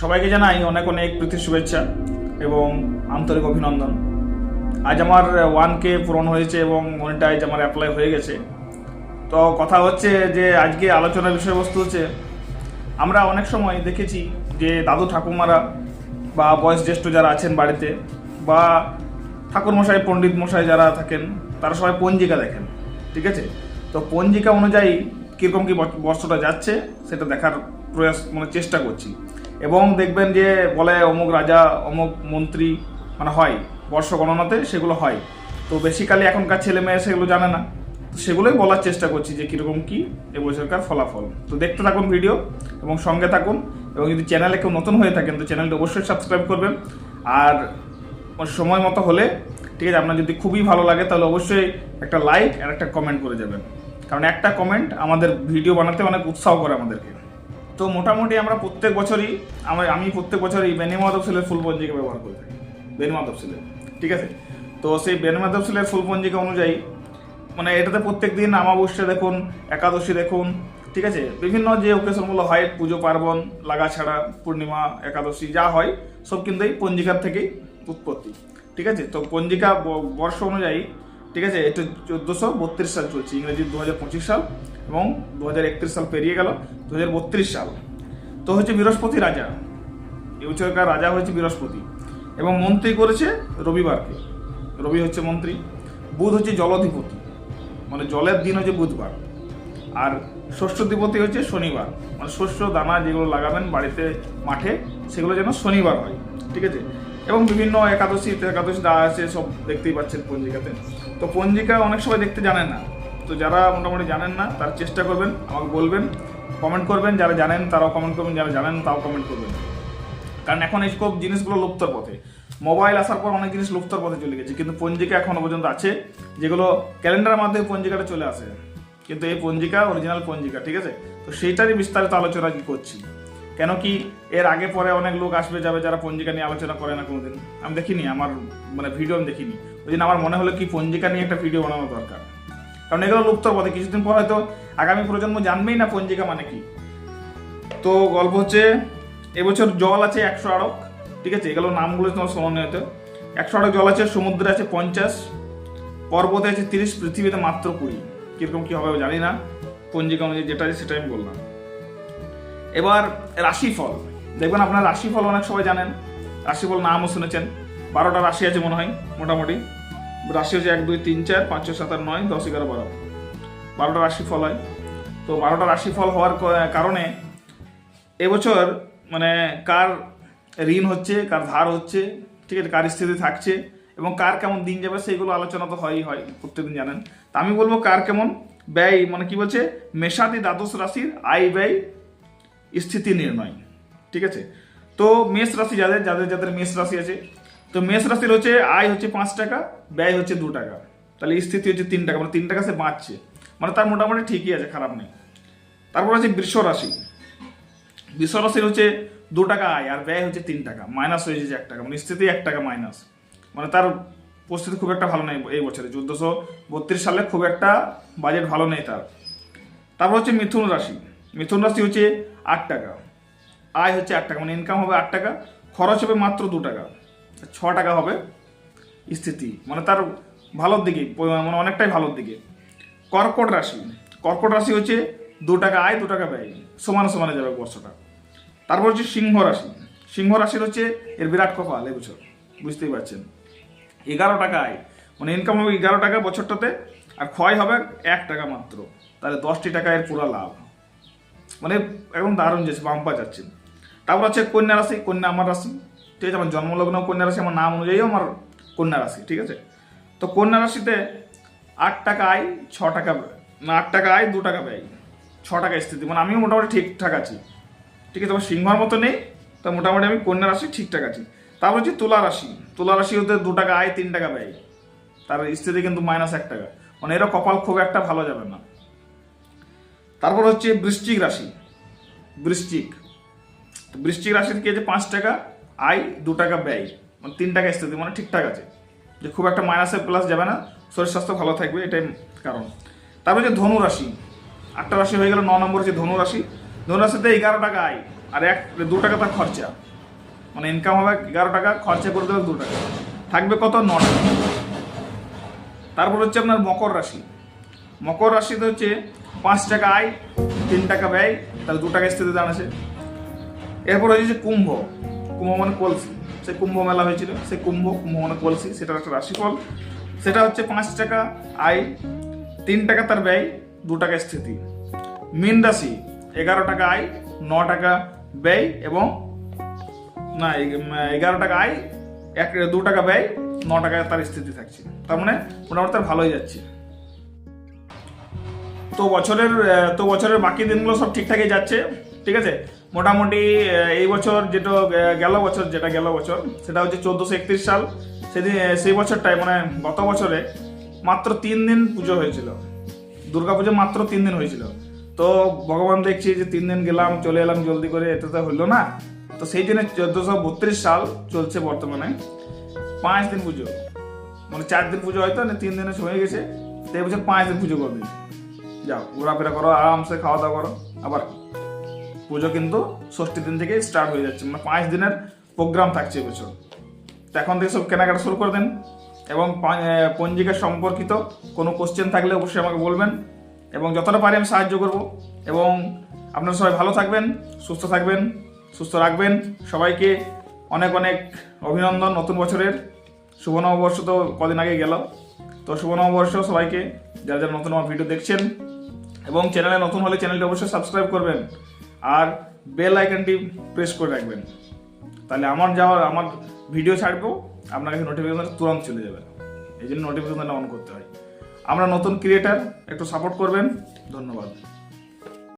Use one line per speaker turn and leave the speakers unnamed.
সবাইকে জানাই অনেক অনেক প্রীতি শুভেচ্ছা এবং আন্তরিক অভিনন্দন আজ আমার ওয়ান কে পূরণ হয়েছে এবং মনিটাইজ আমার অ্যাপ্লাই হয়ে গেছে তো কথা হচ্ছে যে আজকে আলোচনার বিষয়বস্তু হচ্ছে আমরা অনেক সময় দেখেছি যে দাদু ঠাকুমারা বা বয়স জ্যেষ্ঠ যারা আছেন বাড়িতে বা ঠাকুরমশাই পণ্ডিত মশাই যারা থাকেন তারা সবাই পঞ্জিকা দেখেন ঠিক আছে তো পঞ্জিকা অনুযায়ী কীরকম কী বস্ত্রটা যাচ্ছে সেটা দেখার প্রয়াস মানে চেষ্টা করছি এবং দেখবেন যে বলে অমুক রাজা অমুক মন্ত্রী মানে হয় বর্ষ গণনাতে সেগুলো হয় তো বেসিক্যালি এখনকার ছেলে মেয়ে সেগুলো জানে না তো সেগুলোই বলার চেষ্টা করছি যে কীরকম কী এবছরকার ফলাফল তো দেখতে থাকুন ভিডিও এবং সঙ্গে থাকুন এবং যদি চ্যানেলে কেউ নতুন হয়ে থাকেন তো চ্যানেলটি অবশ্যই সাবস্ক্রাইব করবেন আর সময় মতো হলে ঠিক আছে আপনার যদি খুবই ভালো লাগে তাহলে অবশ্যই একটা লাইক আর একটা কমেন্ট করে যাবেন কারণ একটা কমেন্ট আমাদের ভিডিও বানাতে অনেক উৎসাহ করে আমাদেরকে তো মোটামুটি আমরা প্রত্যেক বছরই আমরা আমি প্রত্যেক বছরই বেনি মাধব সিলের পঞ্জিকা ব্যবহার করে থাকি বেনি মাধব সিলের ঠিক আছে তো সেই বেনি মাধব সিলের ফুলপঞ্জিকা অনুযায়ী মানে এটাতে প্রত্যেক দিন আমাবস্যা দেখুন একাদশী দেখুন ঠিক আছে বিভিন্ন যে ওকেশনগুলো হয় পুজো পার্বণ লাগা ছাড়া পূর্ণিমা একাদশী যা হয় সব কিন্তু এই পঞ্জিকার থেকেই উৎপত্তি ঠিক আছে তো পঞ্জিকা বর্ষ অনুযায়ী ঠিক আছে এটা চোদ্দোশো বত্রিশ সাল চলছে ইংরেজি দু সাল এবং দু সাল পেরিয়ে গেল দু সাল তো হচ্ছে বৃহস্পতি রাজা এবছরকার রাজা হয়েছে বৃহস্পতি এবং মন্ত্রী করেছে রবিবারকে রবি হচ্ছে মন্ত্রী বুধ হচ্ছে জলধিপতি মানে জলের দিন হচ্ছে বুধবার আর ষষ্ঠধিপতি হচ্ছে শনিবার মানে শস্য দানা যেগুলো লাগাবেন বাড়িতে মাঠে সেগুলো যেন শনিবার হয় ঠিক আছে এবং বিভিন্ন একাদশী একাদশী দা আছে সব দেখতেই পাচ্ছেন পঞ্জিকাতে তো পঞ্জিকা অনেক সময় দেখতে জানেন না তো যারা মোটামুটি জানেন না তার চেষ্টা করবেন আমাকে বলবেন কমেন্ট করবেন যারা জানেন তারাও কমেন্ট করবেন যারা জানেন তাও কমেন্ট করবেন কারণ এখন এইসব জিনিসগুলো লুপ্তর পথে মোবাইল আসার পর অনেক জিনিস লুপ্তর পথে চলে গেছে কিন্তু পঞ্জিকা এখনও পর্যন্ত আছে যেগুলো ক্যালেন্ডারের মাধ্যমে পঞ্জিকাটা চলে আসে কিন্তু এই পঞ্জিকা অরিজিনাল পঞ্জিকা ঠিক আছে তো সেইটারই বিস্তারিত আলোচনা করছি কেন কি এর আগে পরে অনেক লোক আসবে যাবে যারা পঞ্জিকা নিয়ে আলোচনা করে না কোনোদিন আমি দেখিনি আমার মানে ভিডিও আমি দেখিনি ওই দিন আমার মনে হলো কি পঞ্জিকা নিয়ে একটা ভিডিও বানানো দরকার কারণ এগুলো লুপ্ত পথে কিছুদিন পর হয়তো আগামী প্রজন্ম জানবেই না পঞ্জিকা মানে কি তো গল্প হচ্ছে এবছর জল আছে একশো আড়ক ঠিক আছে এগুলো নামগুলো তোমার স্মরণীয় হতো একশো আড়ক জল আছে সমুদ্রে আছে পঞ্চাশ পর্বতে আছে তিরিশ পৃথিবীতে মাত্র কুড়ি কীরকম কী হবে জানি না পঞ্জিকা অনুযায়ী যেটা আছে সেটা আমি বললাম এবার রাশিফল দেখবেন আপনার রাশিফল অনেক সবাই জানেন রাশিফল নামও শুনেছেন বারোটা রাশি আছে মনে হয় মোটামুটি রাশি হচ্ছে এক দুই তিন চার পাঁচ ছয় সাত আট নয় দশ এগারো বারো বারোটা রাশিফল হয় তো বারোটা রাশিফল হওয়ার কারণে এবছর মানে কার ঋণ হচ্ছে কার ধার হচ্ছে ঠিক আছে কার স্থিতি থাকছে এবং কার কেমন দিন যাবে সেইগুলো আলোচনা তো হয়ই হয় প্রত্যেকদিন জানেন তা আমি বলবো কার কেমন ব্যয় মানে কি বলছে মেশাদি দ্বাদশ রাশির আয় ব্যয় স্থিতি নির্ণয় ঠিক আছে তো মেষ রাশি যাদের যাদের যাদের মেষ রাশি আছে তো মেষ রাশির হচ্ছে আয় হচ্ছে পাঁচ টাকা ব্যয় হচ্ছে দু টাকা তাহলে স্থিতি হচ্ছে তিন টাকা মানে তিন টাকা সে বাঁচছে মানে তার মোটামুটি ঠিকই আছে খারাপ নেই তারপর আছে বৃষ রাশি বৃষ রাশির হচ্ছে দু টাকা আয় আর ব্যয় হচ্ছে তিন টাকা মাইনাস হয়ে যাচ্ছে এক টাকা মানে স্থিতি এক টাকা মাইনাস মানে তার পরিস্থিতি খুব একটা ভালো নেই এই বছরে চোদ্দশো বত্রিশ সালে খুব একটা বাজেট ভালো নেই তার তারপর হচ্ছে মিথুন রাশি মিথুন রাশি হচ্ছে আট টাকা আয় হচ্ছে আট টাকা মানে ইনকাম হবে আট টাকা খরচ হবে মাত্র দু টাকা ছ টাকা হবে স্থিতি মানে তার ভালোর দিকে মানে অনেকটাই ভালোর দিকে কর্কট রাশি কর্কট রাশি হচ্ছে দু টাকা আয় দু টাকা ব্যয় সমানে সমানে যাবে বর্ষটা তারপর হচ্ছে সিংহ রাশি সিংহ রাশির হচ্ছে এর বিরাট কপাল এবছর বুঝতেই পারছেন এগারো টাকা আয় মানে ইনকাম হবে এগারো টাকা বছরটাতে আর ক্ষয় হবে এক টাকা মাত্র তাহলে দশটি টাকা এর পুরো লাভ মানে একদম দারুণ যাচ্ছে বাম্পা যাচ্ছে তারপর হচ্ছে কন্যা রাশি কন্যা আমার রাশি ঠিক আছে আমার জন্মলগ্ন কন্যা রাশি আমার নাম অনুযায়ী আমার কন্যা রাশি ঠিক আছে তো কন্যা রাশিতে আট টাকা আয় ছ টাকা মানে আট টাকা আয় দু টাকা ব্যয় ছ টাকা স্থিতি মানে আমিও মোটামুটি ঠিকঠাক আছি ঠিক আছে আমার সিংহর মতো নেই তো মোটামুটি আমি কন্যা রাশি ঠিকঠাক আছি তারপর হচ্ছে তুলা রাশি তুলা রাশি হতে দু টাকা আয় তিন টাকা ব্যয় তার স্থিতি কিন্তু মাইনাস এক টাকা মানে এরা কপাল খুব একটা ভালো যাবে না তারপর হচ্ছে বৃশ্চিক রাশি বৃশ্চিক বৃষ্টিক রাশির কি যে পাঁচ টাকা আয় দু টাকা ব্যয় মানে তিন টাকা স্থিতি মানে ঠিকঠাক আছে যে খুব একটা মাইনাসের প্লাস যাবে না শরীর স্বাস্থ্য ভালো থাকবে এটাই কারণ তারপরে যে ধনু রাশি আটটা রাশি হয়ে গেল ন নম্বর হচ্ছে ধনু রাশি ধনু রাশিতে এগারো টাকা আয় আর এক দু টাকা তার খরচা মানে ইনকাম হবে এগারো টাকা খরচা করে দেবে দু টাকা থাকবে কত ন টাকা তারপর হচ্ছে আপনার মকর রাশি মকর রাশিতে হচ্ছে পাঁচ টাকা আয় তিন টাকা ব্যয় তাহলে দু টাকা স্থিতি দান আছে এরপর হয়েছে কুম্ভ কুম্ভ মানে কলসি সে কুম্ভ মেলা হয়েছিল সে কুম্ভ কুম্ভ মানে কলসি সেটার একটা রাশিফল সেটা হচ্ছে পাঁচ টাকা আয় তিন টাকা তার ব্যয় দু টাকা স্থিতি মিন রাশি এগারো টাকা আয় ন টাকা ব্যয় এবং না এগারো টাকা আয় এক দু টাকা ব্যয় ন টাকা তার স্থিতি থাকছে তার মানে মোটামুটি তার ভালোই যাচ্ছে তো বছরের তো বছরের বাকি দিনগুলো সব ঠিকঠাকই যাচ্ছে ঠিক আছে মোটামুটি এই বছর যেটা গেল বছর যেটা গেল বছর সেটা হচ্ছে চোদ্দোশো একত্রিশ সাল সেদিন সেই বছরটায় মানে গত বছরে মাত্র তিন দিন পুজো হয়েছিল দুর্গাপুজো মাত্র তিন দিন হয়েছিল তো ভগবান দেখছি যে তিন দিন গেলাম চলে এলাম জলদি করে এটা তো হইলো না তো সেই দিনে চোদ্দোশো বত্রিশ সাল চলছে বর্তমানে পাঁচ দিন পুজো মানে চার দিন পুজো হয়তো মানে তিন দিনে সময় গেছে তো বছর পাঁচ দিন পুজো করবে যাও ঘোরাফেরা করো আরামসে খাওয়া দাওয়া করো আবার পুজো কিন্তু ষষ্ঠী দিন থেকে স্টার্ট হয়ে যাচ্ছে মানে পাঁচ দিনের প্রোগ্রাম থাকছে এবছর তো এখন থেকে সব কেনাকাটা শুরু করে দেন এবং পঞ্জিকা সম্পর্কিত কোনো কোশ্চেন থাকলে অবশ্যই আমাকে বলবেন এবং যতটা পারি আমি সাহায্য করব এবং আপনারা সবাই ভালো থাকবেন সুস্থ থাকবেন সুস্থ রাখবেন সবাইকে অনেক অনেক অভিনন্দন নতুন বছরের শুভ নববর্ষ তো কদিন আগে গেল তো শুভ নববর্ষ সবাইকে যারা যারা নতুন আমার ভিডিও দেখছেন এবং চ্যানেলে নতুন হলে চ্যানেলটি অবশ্যই সাবস্ক্রাইব করবেন আর বেল আইকনটি প্রেস করে রাখবেন তাহলে আমার যাওয়ার আমার ভিডিও ছাড়বো আপনার কাছে নোটিফিকেশান তুরন্ত চলে যাবে এই জন্য নোটিফিকেশানটা অন করতে হয় আমরা নতুন ক্রিয়েটার একটু সাপোর্ট করবেন ধন্যবাদ